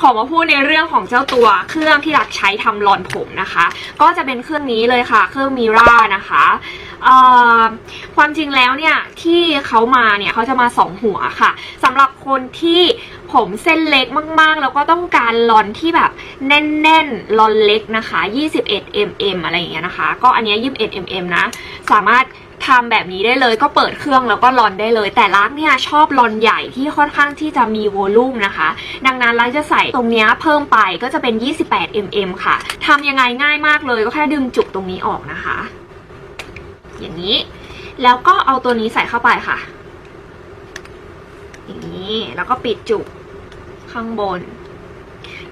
ขอมาพูดในเรื่องของเจ้าตัวเครื่องที่รักใช้ทำรอนผมนะคะ ก็จะเป็นเครื่องนี้เลยค่ะ เครื่องมิรานะคะความจริงแล้วเนี่ยที่เขามาเนี่ยเขาจะมาสองหัวค่ะสำหรับคนที่ผมเส้นเล็กมากๆ แล้วก็ต้องการลอนที่แบบแน่นๆลอนเล็กนะคะ 21 mm อะไรอย่างเงี้ยนะคะ ก็อันเนี้ย21 mm นะ สามารถ ทำแบบนี้ได้เลยก็เปิดเครื่องแล้วก็ลอนได้เลย แต่ลักเนี่ยชอบลอนใหญ่ที่ค่อนข้างที่จะมีโวลูมนะคะ ดังนั้นลักจะใส่ตรงนี้เพิ่มไปก็จะเป็น 28 mm ค่ะทำยังไงง่ายมากเลยก็แค่ดึงจุกตรงนี้ออกนะคะ อย่างนี้ แล้วก็เอาตัวนี้ใส่เข้าไปค่ะ อย่างนี้แล้วก็ปิดจุกข้างบน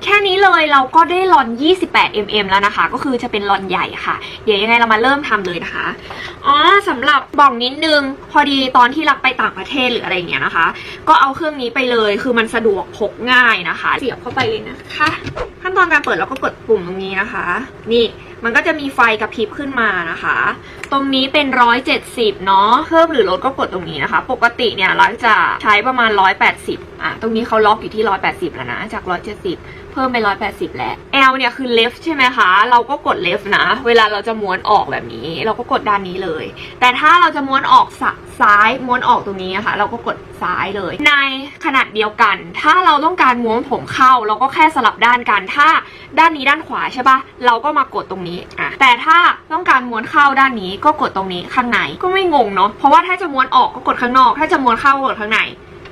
แค่นี้เลยเราก็ได้หลอน 28 mm แล้วนะคะ ก็คือจะเป็นหลอนใหญ่ค่ะ เดี๋ยวยังไงเรามาเริ่มทำเลยนะคะ อ๋อสำหรับบอกนิดนึง พอดีตอนที่รักไปต่างประเทศหรืออะไรเงี้ยนะคะ ก็เอาเครื่องนี้ไปเลย คือมันสะดวกพกง่ายนะคะ เสียบเข้าไปเลยนะคะ ขั้นตอนการเปิดเราก็กดปุ่มตรงนี้นะคะ นี่ มันก็จะมีไฟกระพริบขึ้นมานะคะ ตรงนี้เป็นร้อยเจ็ดสิบเนาะเพิ่มหรือลดก็กดตรงนี้นะคะ ปกติเนี่ยเราจะใช้ประมาณร้อยแปดสิบอะตรงนี้เขาล็อกอยู่ที่ร้อยแปดสิบแล้วนะ จากร้อยเจ็ดสิบเพิ่มไปร้อยแปดสิบแล้ว L เนี่ยคือ left ใช่ไหมคะ เราก็กด left นะ เวลาเราจะม้วนออกแบบนี้ เราก็กดด้านนี้เลย แต่ถ้าเราจะม้วนออกซ้ายม้วนออกตรงนี้อะคะเราก็กดซ้ายเลย ในขนาดเดียวกัน ถ้าเราต้องการม้วนผมเข้า เราก็แค่สลับด้านกัน ถ้าด้านนี้ด้านขวาใช่ปะเราก็มากดตรงนี้อะแต่ถ้าต้องการม้วนเข้าด้านนี้ก็กดตรงนี้ข้างในก็ไม่งงเนาะเพราะว่าถ้าจะม้วนออกก็กดข้างนอก ถ้าจะม้วนเข้าก็กดข้างใน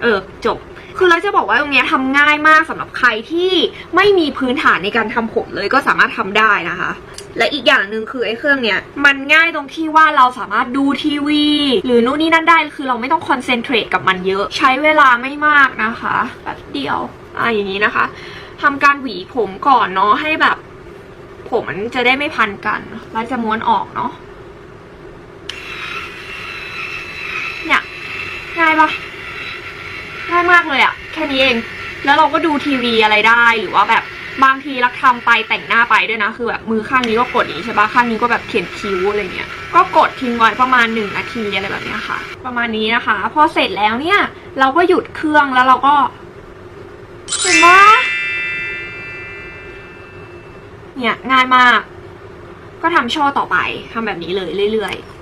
เออจบคือเราจะบอกว่าตรงนี้ยทำง่ายมากสำหรับใครที่ไม่มีพื้นฐานในการทำผมเลยก็สามารถทำได้นะคะ และอีกอย่างหนึ่งคือไอ้เครื่องเนี้ยมันง่ายตรงที่ว่าเราสามารถดูทีวี หรือนู่นนี่นั่นได้คือเราไม่ต้องคอนเซนเทรตกับมันเยอะ ใช้เวลาไม่มากนะคะแป๊บเดียวอะอย่างนี้นะคะทำการหวีผมก่อนเนาะให้แบบ ผมมันจะได้ไม่พันกันแล้วจะม้วนออกเนาะเนี่ยง่ายปะง่ายมากเลยอะแค่นี้เอง แล้วเราก็ดูทีวีอะไรได้หรือว่าแบบบางทีรักทำไปแต่งหน้าไปด้วยนะ คือแบบมือข้างนี้ก็กดอย่างนี้ใช่ปะข้างนี้ก็แบบเขียนคิ้วอะไรเงี้ย ก็กดทิ้งไว้ประมาณหนึ่งนาทีอะไรแบบเนี้ยค่ะ ประมาณนี้นะคะ พอเสร็จแล้วเนี่ย เราก็หยุดเครื่องแล้วเราก็เห็นปะ เนี่ยง่ายมาก ก็ทำช่อต่อไปทำแบบนี้เลยเรื่อยๆ